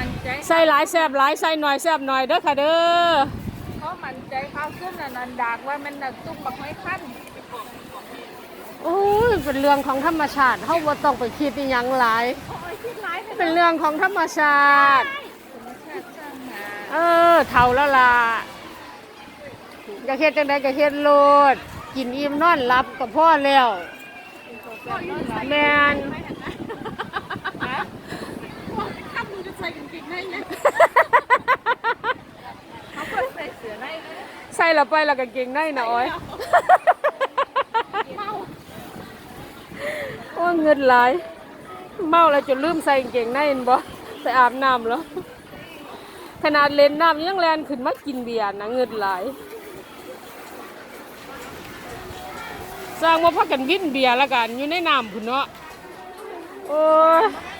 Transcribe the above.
อันเขามันใจใส่หลายแซบหลายใส่หน่อยแซบหน่อยเด้อค่ะเด้อเขามันใจเขาซุ่มน่ะนันดากว่ามันน่ะตุ้มบักไม้ขั้นโอ้ยเป็นเรื่องของธรรมชาติเฮาบ่ต้องไปคิดอีหยังหลาย โอ้ยคิดร้ายไปเป็นเรื่องของธรรมชาติ ธรรมชาติสร้างมาเออเท่าแล้วล่ะก็เฮ็ดจังไดก็เฮ็ดโลด กินอิ่มนอนหลับก็พอแล้วแม่นขับมึงจะใส่กาง เกงในเนี่ยเขาก็ใส่เสื้อในเลยใส่แล้วไปแล้วก็เก่งได้นะอ้อยเมาโอ้ยเงินหลาย เมาแล้วจนลืมใส่กางเกงในเห็นบ่ไปอาบน้ำแล้ว ขนาดเล่นน้ำยังแลนขึ้นมากินเบียร์นะเงินหลาย สร้างว่าพักกันวินเบียร์แล้วกันอยู่ในน้ำพุ่นเนาะโอ้ยไ